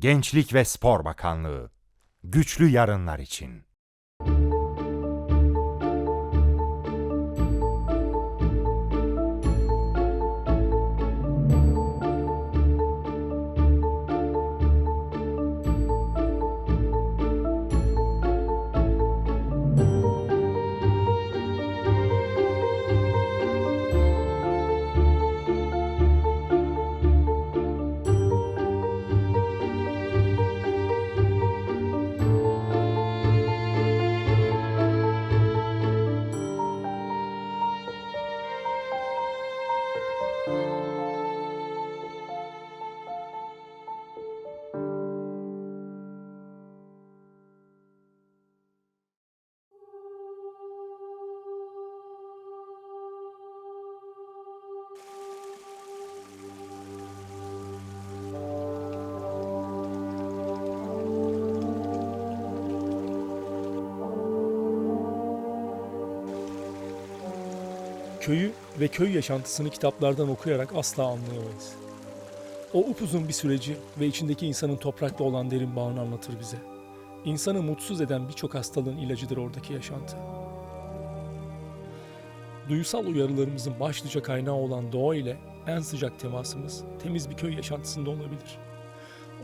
Gençlik ve Spor Bakanlığı. Güçlü yarınlar için. Köyü ve köy yaşantısını kitaplardan okuyarak asla anlayamayız. O upuzun bir süreci ve içindeki insanın toprakla olan derin bağını anlatır bize. İnsanı mutsuz eden birçok hastalığın ilacıdır oradaki yaşantı. Duysal uyarılarımızın başlıca kaynağı olan doğa ile en sıcak temasımız temiz bir köy yaşantısında olabilir.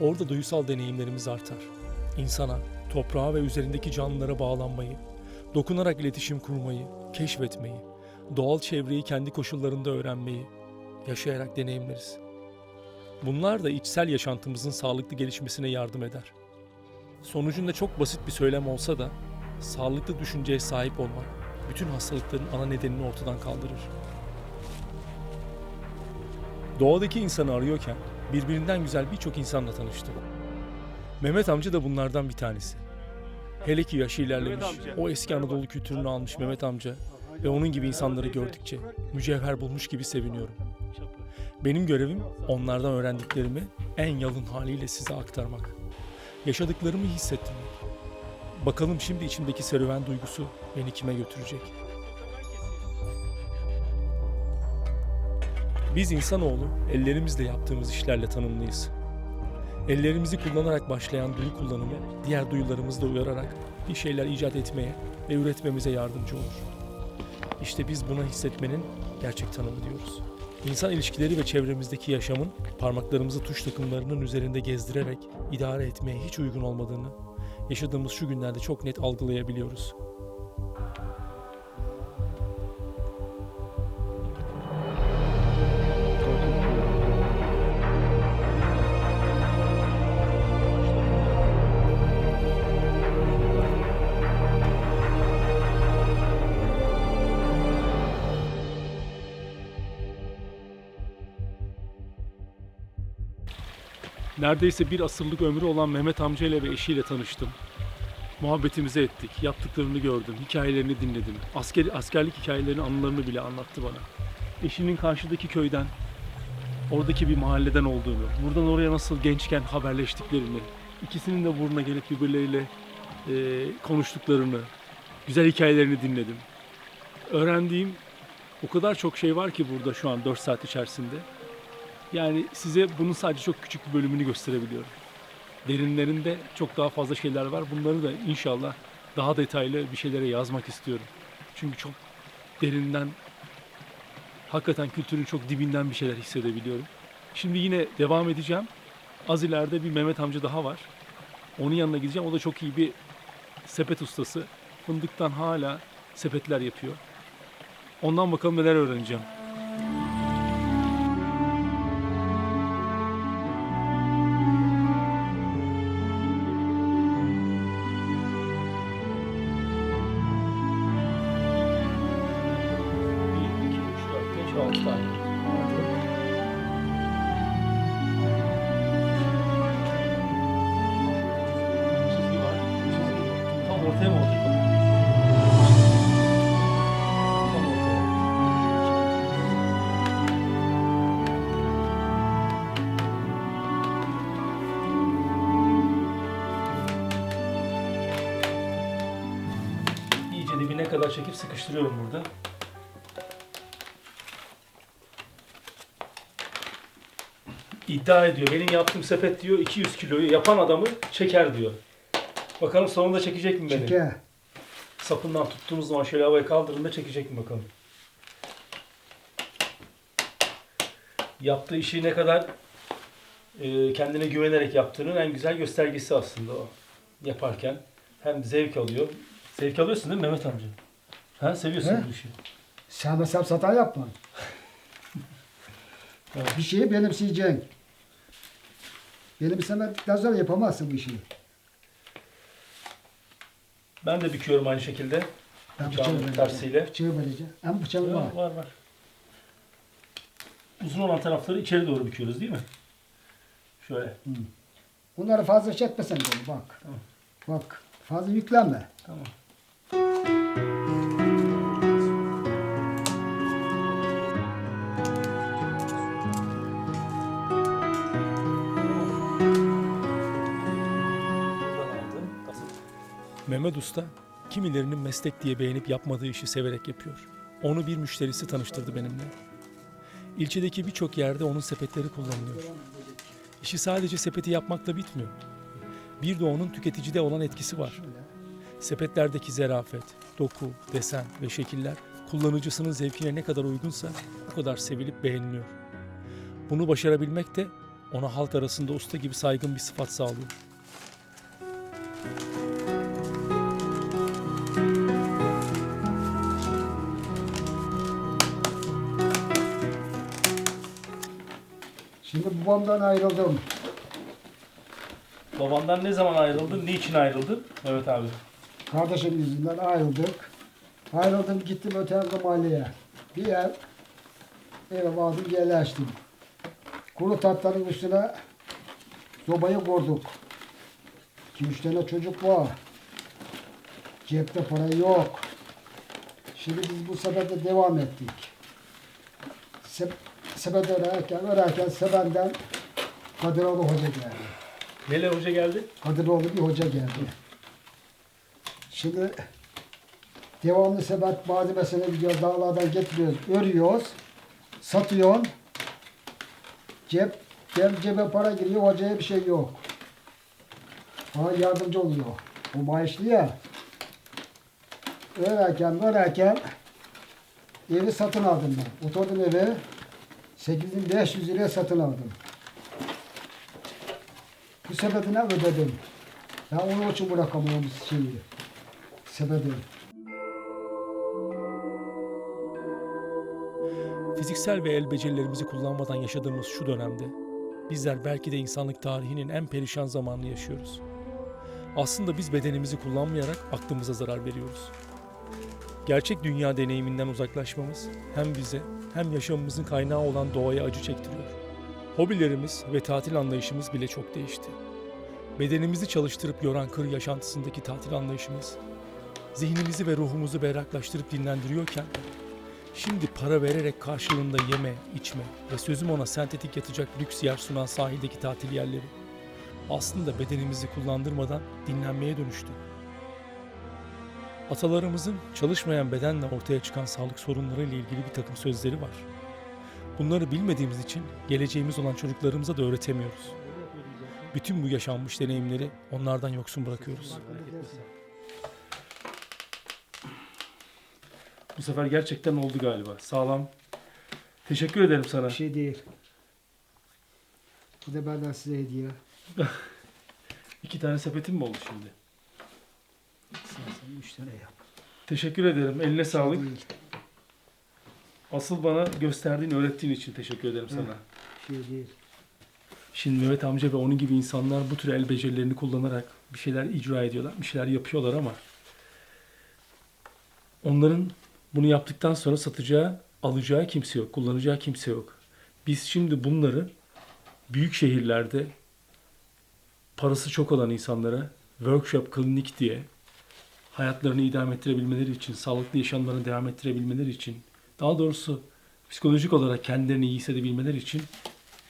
Orada duysal deneyimlerimiz artar. İnsana, toprağa ve üzerindeki canlılara bağlanmayı, dokunarak iletişim kurmayı, keşfetmeyi, doğal çevreyi kendi koşullarında öğrenmeyi, yaşayarak deneyimleriz. Bunlar da içsel yaşantımızın sağlıklı gelişmesine yardım eder. Sonucunda çok basit bir söylem olsa da sağlıklı düşünceye sahip olmak bütün hastalıkların ana nedenini ortadan kaldırır. Doğadaki insanı arıyorken birbirinden güzel birçok insanla tanıştım. Mehmet amca da bunlardan bir tanesi. Hele ki yaşı ilerlemiş, o eski Anadolu kültürünü almış Mehmet amca ve onun gibi insanları gördükçe mücevher bulmuş gibi seviniyorum. Benim görevim onlardan öğrendiklerimi en yalın haliyle size aktarmak. Yaşadıklarımı hissettirmek. Bakalım şimdi içimdeki serüven duygusu beni kime götürecek? Biz insanoğlu ellerimizle yaptığımız işlerle tanımlıyız. Ellerimizi kullanarak başlayan duyu kullanımı diğer duyularımızla uyararak bir şeyler icat etmeye ve üretmemize yardımcı olur. İşte biz buna hissetmenin gerçek tanımı diyoruz. İnsan ilişkileri ve çevremizdeki yaşamın parmaklarımızı tuş takımlarının üzerinde gezdirerek idare etmeye hiç uygun olmadığını yaşadığımız şu günlerde çok net algılayabiliyoruz. Neredeyse bir asırlık ömrü olan Mehmet amcayla ve eşiyle tanıştım. Muhabbetimizi ettik, yaptıklarını gördüm, hikayelerini dinledim. Asker, askerlik hikayelerini, anılarını bile anlattı bana. Eşinin karşıdaki köyden, oradaki bir mahalleden olduğunu, buradan oraya nasıl gençken haberleştiklerini, ikisinin de buruna gelip birbirleriyle e, konuştuklarını, güzel hikayelerini dinledim. Öğrendiğim o kadar çok şey var ki burada şu an 4 saat içerisinde. Yani size bunun sadece çok küçük bir bölümünü gösterebiliyorum. Derinlerinde çok daha fazla şeyler var. Bunları da inşallah daha detaylı bir şeylere yazmak istiyorum. Çünkü çok derinden, hakikaten kültürün çok dibinden bir şeyler hissedebiliyorum. Şimdi yine devam edeceğim. Az ileride bir Mehmet amca daha var. Onun yanına gideceğim. O da çok iyi bir sepet ustası. Fındıktan hala sepetler yapıyor. Ondan bakalım neler öğreneceğim. Ortaya mı ortaya. İyice dibine kadar çekip sıkıştırıyorum burada. iddia ediyor. Benim yaptığım sepet diyor 200 kiloyu yapan adamı çeker diyor. Bakalım sonunda çekecek mi beni? Çeke. Sapından tuttuğumuz zaman şöyle havaya kaldırdığında çekecek mi bakalım. Yaptığı işi ne kadar e, kendine güvenerek yaptığının en güzel göstergesi aslında o. Yaparken hem zevk alıyor. Zevk alıyorsun değil mi Mehmet amca? Ha seviyorsun He? bu işi. Sevmesem satan yapma. Evet. Bir şeyi benimseyeceksin. Benimsemekten sonra yapamazsın bu işi. Ben de büküyorum aynı şekilde. Ben tersiyle. Bıçağı vereceğim. Hem bıçağım var. Var, var. Uzun olan tarafları içeri doğru büküyoruz değil mi? Şöyle. Bunları fazla şey etmesen bak. Tamam. Bak. Fazla yüklenme. Tamam. Mehmet Usta, kimilerinin meslek diye beğenip yapmadığı işi severek yapıyor. Onu bir müşterisi tanıştırdı benimle. İlçedeki birçok yerde onun sepetleri kullanılıyor. İşi sadece sepeti yapmakla bitmiyor. Bir de onun tüketicide olan etkisi var. Sepetlerdeki zerafet, doku, desen ve şekiller kullanıcısının zevkine ne kadar uygunsa o kadar sevilip beğeniliyor. Bunu başarabilmek de ona halk arasında usta gibi saygın bir sıfat sağlıyor. Şimdi babamdan ayrıldım. Babandan ne zaman ayrıldın, niçin ayrıldın? Evet abi. Kardeşim yüzünden ayrıldık. Ayrıldım gittim öte yanda mahalleye. Bir ev eve vardım yerleştim. Kuru tatların üstüne sobayı kurduk. İki üç tane çocuk var. Cepte para yok. Şimdi biz bu sebepte devam ettik. Sepet örerken, örerken sebenden Kadiroğlu Hoca geldi. Nele Hoca geldi? Kadiroğlu bir hoca geldi. Şimdi devamlı sebep malzemesine gidiyoruz, dağlardan getiriyoruz, örüyoruz, satıyorsun. Cep, cep cebe para giriyor, hocaya bir şey yok. Bana yardımcı oluyor. O maaşlı ya. Örerken, örerken evi satın aldım ben. Oturdum evi 8500 liraya satın aldım. Bu sepetine ödedim. Ya onun için bırakamıyorum şeyi. Sepeti. Fiziksel ve el becerilerimizi kullanmadan yaşadığımız şu dönemde bizler belki de insanlık tarihinin en perişan zamanını yaşıyoruz. Aslında biz bedenimizi kullanmayarak aklımıza zarar veriyoruz. Gerçek dünya deneyiminden uzaklaşmamız hem bize hem yaşamımızın kaynağı olan doğaya acı çektiriyor. Hobilerimiz ve tatil anlayışımız bile çok değişti. Bedenimizi çalıştırıp yoran kır yaşantısındaki tatil anlayışımız, zihnimizi ve ruhumuzu berraklaştırıp dinlendiriyorken, Şimdi para vererek karşılığında yeme, içme ve sözüm ona sentetik yatacak lüks yer sunan sahildeki tatil yerleri aslında bedenimizi kullandırmadan dinlenmeye dönüştü. Atalarımızın çalışmayan bedenle ortaya çıkan sağlık sorunları ile ilgili bir takım sözleri var. Bunları bilmediğimiz için geleceğimiz olan çocuklarımıza da öğretemiyoruz. Bütün bu yaşanmış deneyimleri onlardan yoksun bırakıyoruz. Bu sefer gerçekten oldu galiba. Sağlam. Teşekkür ederim sana. Bir şey değil. Bu da benden size hediye. İki tane sepetim mi oldu şimdi? Tane yap. Teşekkür ederim. Eline sağlık. Değil. Asıl bana gösterdiğin, öğrettiğin için teşekkür ederim sana. Şey değil. Şimdi Mehmet amca ve onun gibi insanlar bu tür el becerilerini kullanarak bir şeyler icra ediyorlar, bir şeyler yapıyorlar ama onların bunu yaptıktan sonra satacağı, alacağı kimse yok, kullanacağı kimse yok. Biz şimdi bunları büyük şehirlerde parası çok olan insanlara workshop, klinik diye hayatlarını idame ettirebilmeleri için, sağlıklı yaşamlarını devam ettirebilmeleri için, daha doğrusu psikolojik olarak kendilerini iyi hissedebilmeleri için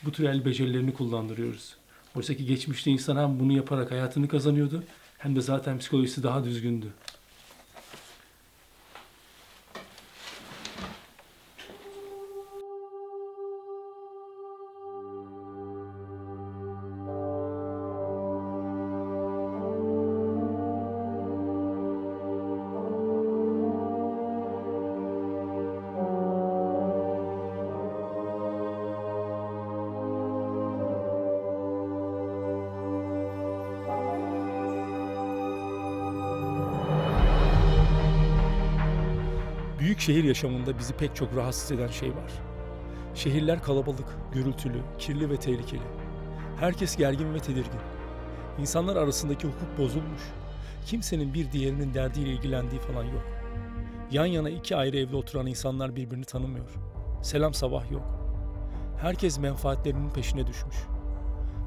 bu tür el becerilerini kullandırıyoruz. Oysa ki geçmişte insan hem bunu yaparak hayatını kazanıyordu hem de zaten psikolojisi daha düzgündü. Şehir yaşamında bizi pek çok rahatsız eden şey var. Şehirler kalabalık, gürültülü, kirli ve tehlikeli. Herkes gergin ve tedirgin. İnsanlar arasındaki hukuk bozulmuş. Kimsenin bir diğerinin derdiyle ilgilendiği falan yok. Yan yana iki ayrı evde oturan insanlar birbirini tanımıyor. Selam sabah yok. Herkes menfaatlerinin peşine düşmüş.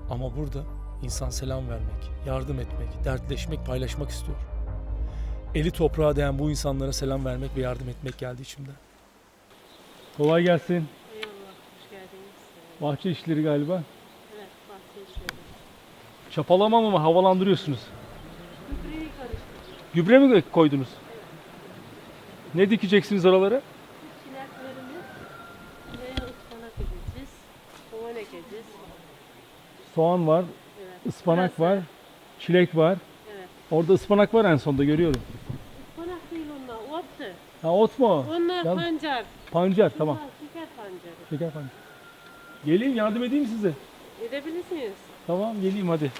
Ama burada insan selam vermek, yardım etmek, dertleşmek, paylaşmak istiyor. Eli toprağa değen bu insanlara selam vermek ve yardım etmek geldi içimden. Kolay gelsin. Eyvallah, hoş geldiniz. Bahçe işleri galiba. Evet, bahçe işleri. Çapalama mı havalandırıyorsunuz? Gübreyi karıştırdık. Gübre mi koydunuz? Ne dikeceksiniz oralara? Çileklerimiz ve ıspanak ekeceğiz. Soğan ekeceğiz. Soğan var, Evet. ıspanak Pırasa. var, çilek var. Orada ıspanak var en sonda görüyorum. Ispanak değil onlar, ottu. Ha ot mu? Onlar Yan- pancar. Pancar tamam. Bunlar Şeker pancarı. Şeker pancar. Geleyim yardım edeyim size. Edebilirsiniz. Tamam geleyim hadi.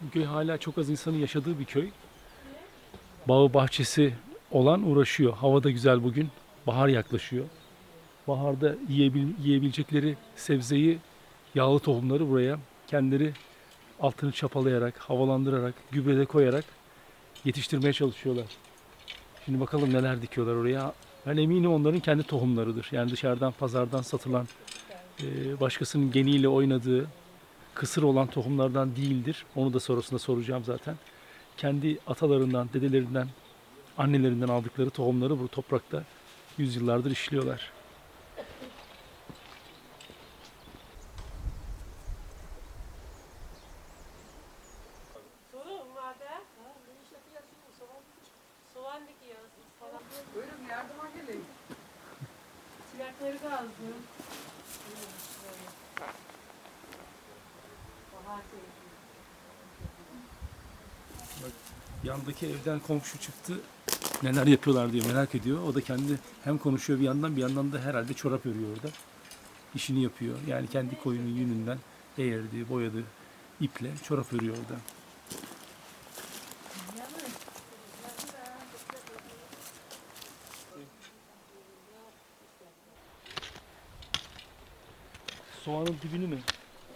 Bu köy hala çok az insanın yaşadığı bir köy. Bağı bahçesi olan uğraşıyor. Hava da güzel bugün. Bahar yaklaşıyor. Baharda yiyebil, yiyebilecekleri sebzeyi, yağlı tohumları buraya kendileri altını çapalayarak, havalandırarak, gübrede koyarak yetiştirmeye çalışıyorlar. Şimdi bakalım neler dikiyorlar oraya. Ben eminim onların kendi tohumlarıdır. Yani dışarıdan pazardan satılan e, başkasının geniyle oynadığı kısır olan tohumlardan değildir. Onu da sonrasında soracağım zaten. Kendi atalarından, dedelerinden, annelerinden aldıkları tohumları bu toprakta yüzyıllardır işliyorlar. Sorun var da. Soğan dikiyoruz. Falan. Buyurun yardıma gelin. Çilekleri kazdım. Bahar keyfi. Yandaki evden komşu çıktı. Neler yapıyorlar diye merak ediyor. O da kendi hem konuşuyor bir yandan bir yandan da herhalde çorap örüyor orada. İşini yapıyor. Yani kendi koyunun yününden eğerdi, boyadı iple çorap örüyor orada. Soğanın dibini mi?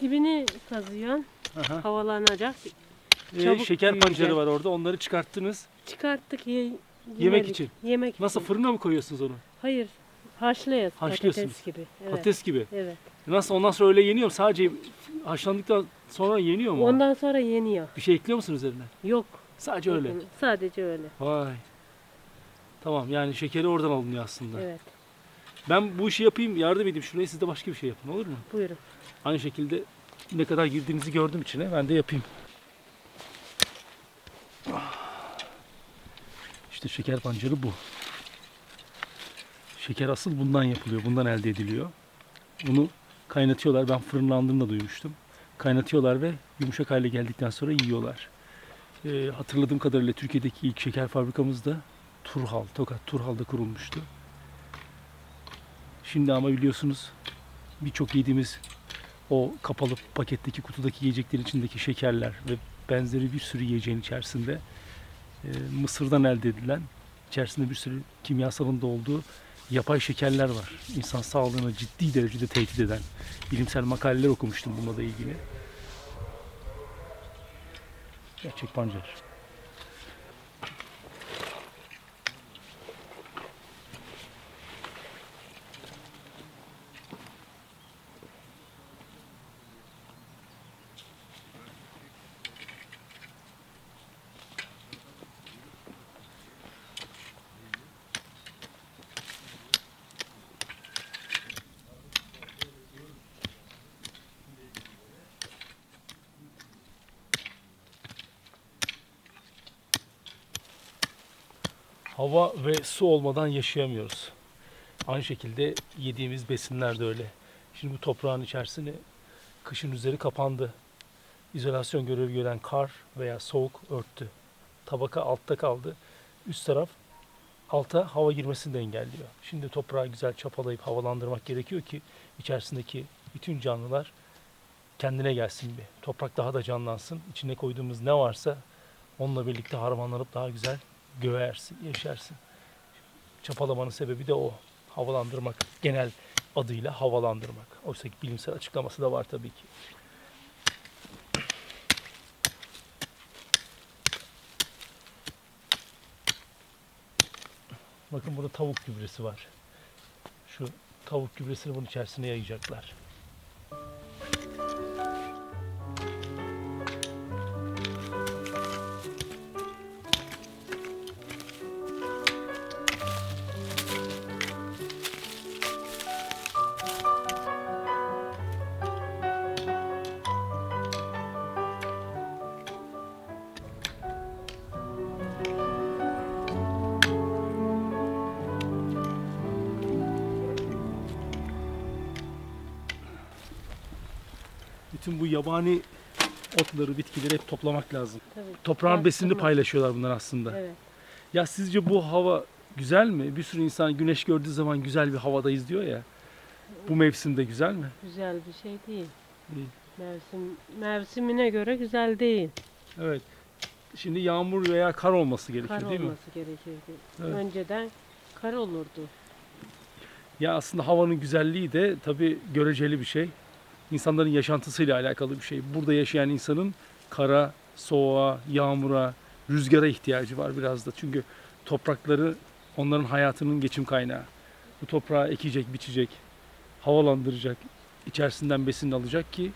Dibini kazıyorsun. Aha. Havalanacak. Ee, Çabuk şeker büyüyecek. pancarı var orada. Onları çıkarttınız. Çıkarttık ye, Yemek için. Yemek Nasıl için. fırına mı koyuyorsunuz onu? Hayır. Haşlıyoruz. Haşlıyorsunuz. Patates gibi. Evet. Patates gibi. Evet. Nasıl ondan sonra öyle yeniyor mu? Sadece haşlandıktan sonra yeniyor mu? Ondan sonra yeniyor. Bir şey ekliyor musun üzerine? Yok. Sadece öyle. Sadece öyle. Vay. Tamam yani şekeri oradan alınıyor aslında. Evet. Ben bu işi yapayım, yardım edeyim şuraya siz de başka bir şey yapın olur mu? Buyurun. Aynı şekilde ne kadar girdiğinizi gördüm içine ben de yapayım. İşte şeker pancarı bu. Şeker asıl bundan yapılıyor, bundan elde ediliyor. Bunu kaynatıyorlar. Ben fırınlandığını da duymuştum. Kaynatıyorlar ve yumuşak hale geldikten sonra yiyorlar. Ee, hatırladığım kadarıyla Türkiye'deki ilk şeker fabrikamız da Turhal, Tokat Turhal'da kurulmuştu. Şimdi ama biliyorsunuz birçok yediğimiz o kapalı paketteki kutudaki yiyeceklerin içindeki şekerler ve benzeri bir sürü yiyeceğin içerisinde e, Mısır'dan elde edilen içerisinde bir sürü kimyasalın da olduğu yapay şekerler var. İnsan sağlığını ciddi derecede tehdit eden bilimsel makaleler okumuştum bununla da ilgili. Gerçek pancar. Hava ve su olmadan yaşayamıyoruz. Aynı şekilde yediğimiz besinler de öyle. Şimdi bu toprağın içerisine kışın üzeri kapandı. İzolasyon görevi gören kar veya soğuk örttü. Tabaka altta kaldı. Üst taraf alta hava girmesini de engelliyor. Şimdi toprağı güzel çapalayıp havalandırmak gerekiyor ki içerisindeki bütün canlılar kendine gelsin bir. Toprak daha da canlansın. İçine koyduğumuz ne varsa onunla birlikte harmanlanıp daha güzel göğersin, yeşersin. Çapalamanın sebebi de o. Havalandırmak. Genel adıyla havalandırmak. Oysa ki bilimsel açıklaması da var tabii ki. Bakın burada tavuk gübresi var. Şu tavuk gübresini bunun içerisine yayacaklar. Bütün bu yabani otları, bitkileri hep toplamak lazım. Tabii. Toprağın besinini Bastırma. paylaşıyorlar bunlar aslında. Evet. Ya sizce bu hava güzel mi? Bir sürü insan güneş gördüğü zaman güzel bir havadayız diyor ya. Bu mevsimde güzel mi? Güzel bir şey değil. Değil. Mevsim mevsimine göre güzel değil. Evet. Şimdi yağmur veya kar olması gerekiyor Kar değil mi? olması gerekirdi. Evet. Önceden kar olurdu. Ya aslında havanın güzelliği de tabii göreceli bir şey. İnsanların yaşantısıyla alakalı bir şey. Burada yaşayan insanın kara, soğuğa, yağmura, rüzgara ihtiyacı var biraz da. Çünkü toprakları onların hayatının geçim kaynağı. Bu toprağı ekecek, biçecek, havalandıracak, içerisinden besin alacak ki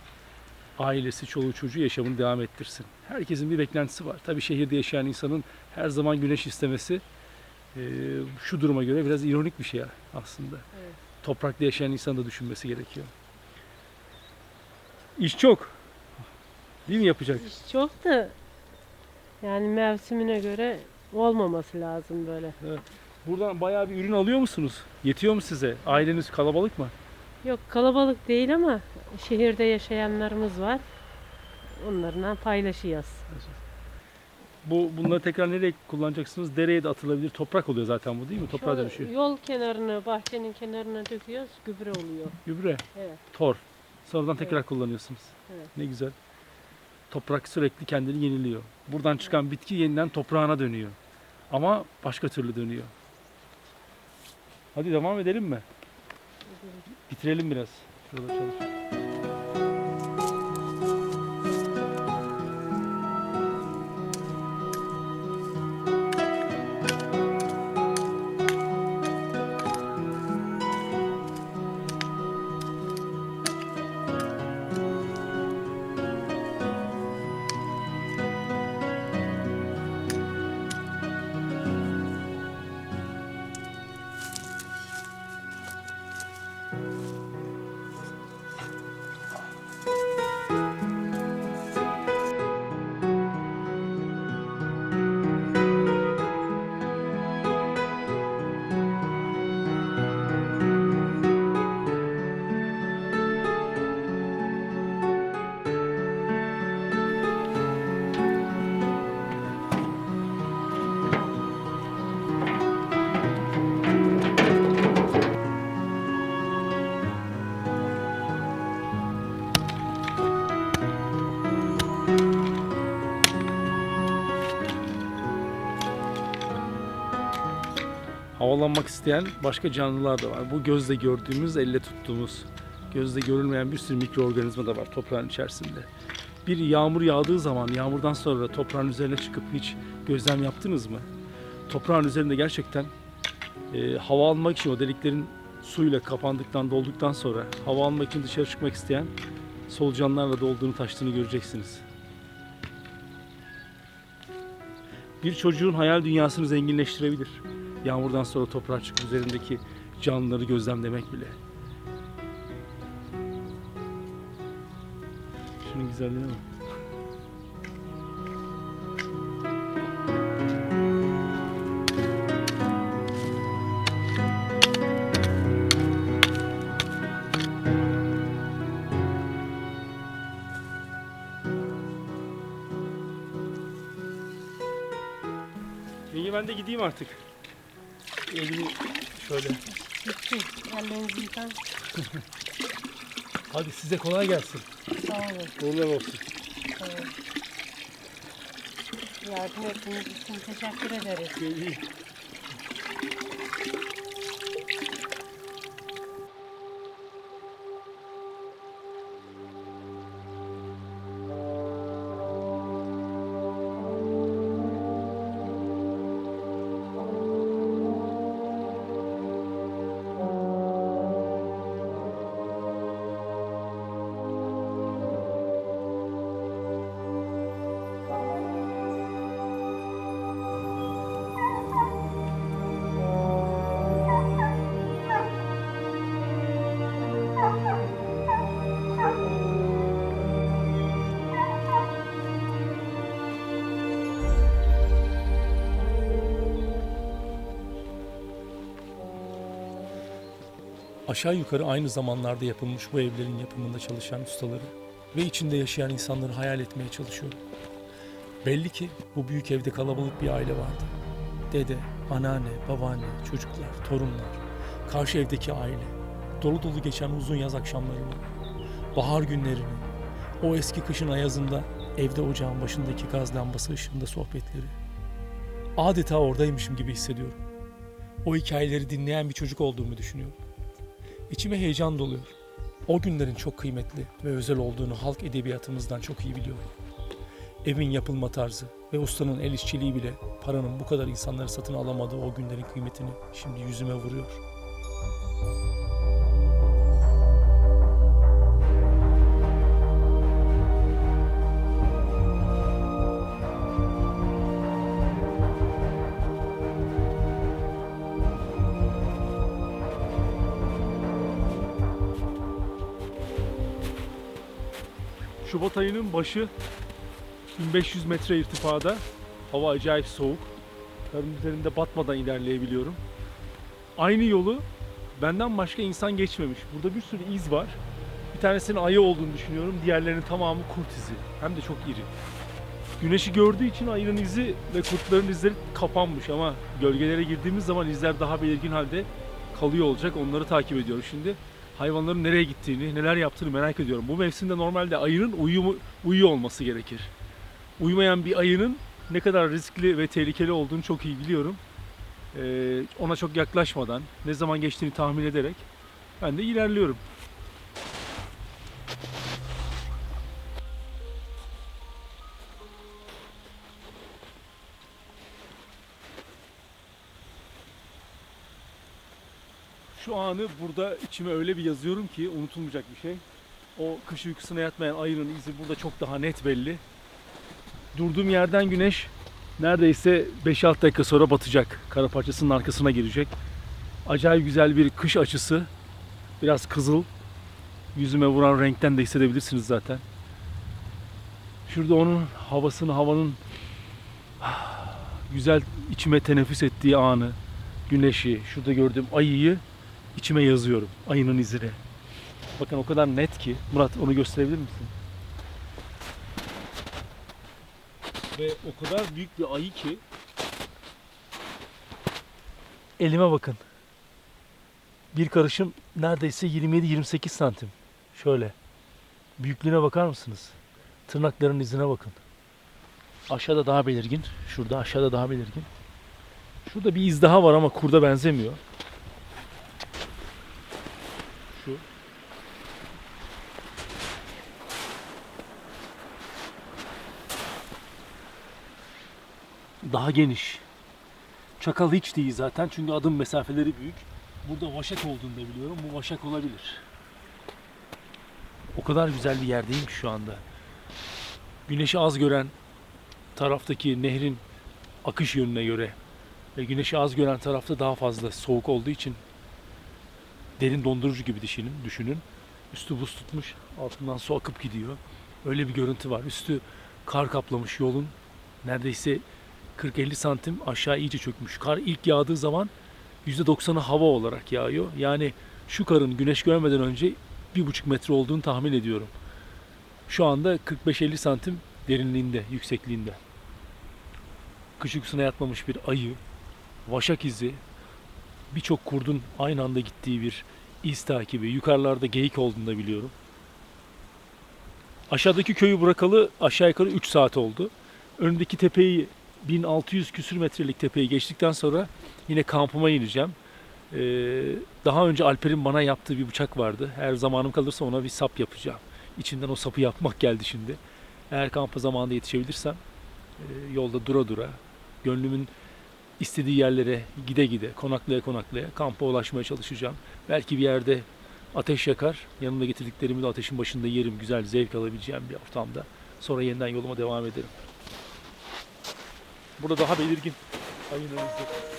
ailesi, çoluğu çocuğu yaşamını devam ettirsin. Herkesin bir beklentisi var. Tabii şehirde yaşayan insanın her zaman güneş istemesi eee, şu duruma göre biraz ironik bir şey aslında. Evet. Toprakta yaşayan insanın da düşünmesi gerekiyor. İş çok. Değil mi yapacak? İş çok da yani mevsimine göre olmaması lazım böyle. Buradan bayağı bir ürün alıyor musunuz? Yetiyor mu size? Aileniz kalabalık mı? Yok kalabalık değil ama şehirde yaşayanlarımız var. Onlarla paylaşıyoruz. Bu bunları tekrar nereye kullanacaksınız? Dereye de atılabilir. Toprak oluyor zaten bu değil mi? Toprağa dönüşüyor. Yol kenarına, bahçenin kenarına döküyoruz, gübre oluyor. Gübre, Evet. torf. Sonradan tekrar kullanıyorsunuz. Evet. Ne güzel. Toprak sürekli kendini yeniliyor. Buradan çıkan bitki yeniden toprağına dönüyor. Ama başka türlü dönüyor. Hadi devam edelim mi? Bitirelim biraz. Şurada çalışalım. Havalanmak isteyen başka canlılar da var. Bu gözle gördüğümüz, elle tuttuğumuz, gözle görülmeyen bir sürü mikroorganizma da var toprağın içerisinde. Bir yağmur yağdığı zaman, yağmurdan sonra toprağın üzerine çıkıp hiç gözlem yaptınız mı? Toprağın üzerinde gerçekten e, hava almak için o deliklerin suyla kapandıktan, dolduktan sonra hava almak için dışarı çıkmak isteyen solucanlarla dolduğunu, taştığını göreceksiniz. Bir çocuğun hayal dünyasını zenginleştirebilir. Yağmurdan sonra toprağa çıkıp üzerindeki canlıları gözlemlemek bile. Şunun güzelliğine bak. Ben de gideyim artık. Elimi şöyle. Ellerinizi yıkan. Hadi size kolay gelsin. Sağ olun. Uğurlar olsun. Sağ olun. Yardım ettiğiniz için teşekkür ederiz. İyi. Aşağı yukarı aynı zamanlarda yapılmış bu evlerin yapımında çalışan ustaları ve içinde yaşayan insanları hayal etmeye çalışıyorum. Belli ki bu büyük evde kalabalık bir aile vardı. Dede, anneanne, babaanne, çocuklar, torunlar, karşı evdeki aile, dolu dolu geçen uzun yaz akşamlarını, bahar günlerini, o eski kışın ayazında evde ocağın başındaki gaz lambası ışığında sohbetleri. Adeta oradaymışım gibi hissediyorum. O hikayeleri dinleyen bir çocuk olduğumu düşünüyorum. İçime heyecan doluyor. O günlerin çok kıymetli ve özel olduğunu halk edebiyatımızdan çok iyi biliyorum. Evin yapılma tarzı ve ustanın el işçiliği bile paranın bu kadar insanları satın alamadığı o günlerin kıymetini şimdi yüzüme vuruyor. Şubat ayının başı 1500 metre irtifada. Hava acayip soğuk. Karın üzerinde batmadan ilerleyebiliyorum. Aynı yolu benden başka insan geçmemiş. Burada bir sürü iz var. Bir tanesinin ayı olduğunu düşünüyorum. Diğerlerinin tamamı kurt izi. Hem de çok iri. Güneşi gördüğü için ayının izi ve kurtların izleri kapanmış ama gölgelere girdiğimiz zaman izler daha belirgin halde kalıyor olacak. Onları takip ediyoruz şimdi hayvanların nereye gittiğini, neler yaptığını merak ediyorum. Bu mevsimde normalde ayının uyumu, uyuyor olması gerekir. Uyumayan bir ayının ne kadar riskli ve tehlikeli olduğunu çok iyi biliyorum. Ee, ona çok yaklaşmadan, ne zaman geçtiğini tahmin ederek ben de ilerliyorum. Anı burada içime öyle bir yazıyorum ki unutulmayacak bir şey. O kış uykusuna yatmayan ayının izi burada çok daha net belli. Durduğum yerden güneş neredeyse 5-6 dakika sonra batacak. Kara parçasının arkasına girecek. Acayip güzel bir kış açısı. Biraz kızıl. Yüzüme vuran renkten de hissedebilirsiniz zaten. Şurada onun havasını, havanın güzel içime teneffüs ettiği anı, güneşi, şurada gördüğüm ayıyı içime yazıyorum ayının izini. Bakın o kadar net ki. Murat onu gösterebilir misin? Ve o kadar büyük bir ayı ki elime bakın. Bir karışım neredeyse 27-28 santim. Şöyle. Büyüklüğüne bakar mısınız? Tırnakların izine bakın. Aşağıda daha belirgin. Şurada aşağıda daha belirgin. Şurada bir iz daha var ama kurda benzemiyor. Şu. Daha geniş. Çakal hiç değil zaten çünkü adım mesafeleri büyük. Burada vaşak olduğunu da biliyorum. Bu vaşak olabilir. O kadar güzel bir yerdeyim ki şu anda. Güneşi az gören taraftaki nehrin akış yönüne göre ve güneşi az gören tarafta daha fazla soğuk olduğu için derin dondurucu gibi düşünün. düşünün. Üstü buz tutmuş, altından su akıp gidiyor. Öyle bir görüntü var. Üstü kar kaplamış yolun. Neredeyse 40-50 santim aşağı iyice çökmüş. Kar ilk yağdığı zaman %90'ı hava olarak yağıyor. Yani şu karın güneş görmeden önce bir buçuk metre olduğunu tahmin ediyorum. Şu anda 45-50 santim derinliğinde, yüksekliğinde. Kış uykusuna yatmamış bir ayı, vaşak izi, birçok kurdun aynı anda gittiği bir iz takibi. Yukarılarda geyik olduğunu da biliyorum. Aşağıdaki köyü bırakalı aşağı yukarı 3 saat oldu. Önündeki tepeyi 1600 küsür metrelik tepeyi geçtikten sonra yine kampıma ineceğim. Ee, daha önce Alper'in bana yaptığı bir bıçak vardı. Eğer zamanım kalırsa ona bir sap yapacağım. İçinden o sapı yapmak geldi şimdi. Eğer kampa zamanında yetişebilirsem e, yolda dura dura gönlümün istediği yerlere gide gide konaklaya konaklaya kampa ulaşmaya çalışacağım. Belki bir yerde ateş yakar. Yanımda getirdiklerimi de ateşin başında yerim. Güzel zevk alabileceğim bir ortamda. Sonra yeniden yoluma devam ederim. Burada daha belirgin ayın önünde.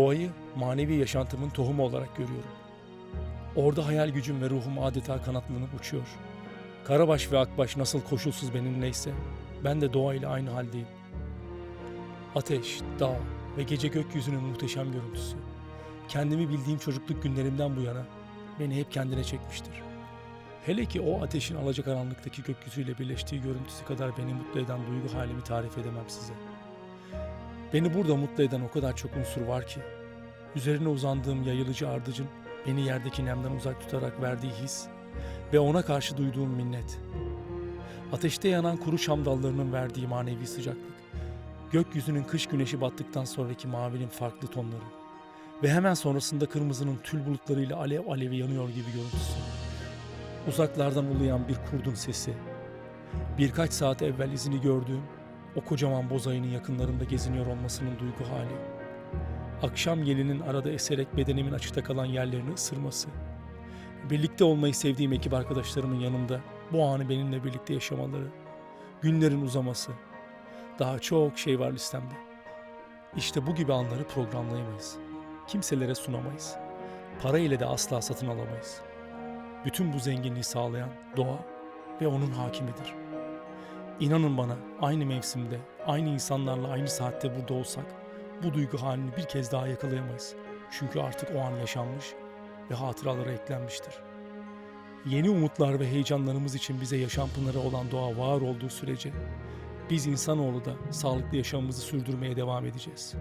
Doğayı manevi yaşantımın tohumu olarak görüyorum. Orada hayal gücüm ve ruhum adeta kanatlanıp uçuyor. Karabaş ve Akbaş nasıl koşulsuz benimleyse ben de doğayla aynı haldeyim. Ateş, dağ ve gece gökyüzünün muhteşem görüntüsü. Kendimi bildiğim çocukluk günlerimden bu yana beni hep kendine çekmiştir. Hele ki o ateşin alacakaranlıktaki gökyüzüyle birleştiği görüntüsü kadar beni mutlu eden duygu halimi tarif edemem size. Beni burada mutlu eden o kadar çok unsur var ki. Üzerine uzandığım yayılıcı ardıcın beni yerdeki nemden uzak tutarak verdiği his ve ona karşı duyduğum minnet. Ateşte yanan kuru çam dallarının verdiği manevi sıcaklık. Gökyüzünün kış güneşi battıktan sonraki mavinin farklı tonları. Ve hemen sonrasında kırmızının tül bulutlarıyla alev alevi yanıyor gibi görüntüsü. Uzaklardan uluyan bir kurdun sesi. Birkaç saat evvel izini gördüğüm o kocaman boz ayının yakınlarında geziniyor olmasının duygu hali. Akşam yelinin arada eserek bedenimin açıkta kalan yerlerini ısırması. Birlikte olmayı sevdiğim ekip arkadaşlarımın yanında bu anı benimle birlikte yaşamaları. Günlerin uzaması. Daha çok şey var listemde. İşte bu gibi anları programlayamayız. Kimselere sunamayız. Para ile de asla satın alamayız. Bütün bu zenginliği sağlayan doğa ve onun hakimidir. İnanın bana aynı mevsimde, aynı insanlarla aynı saatte burada olsak bu duygu halini bir kez daha yakalayamayız. Çünkü artık o an yaşanmış ve hatıralara eklenmiştir. Yeni umutlar ve heyecanlarımız için bize yaşam pınarı olan doğa var olduğu sürece biz insanoğlu da sağlıklı yaşamımızı sürdürmeye devam edeceğiz.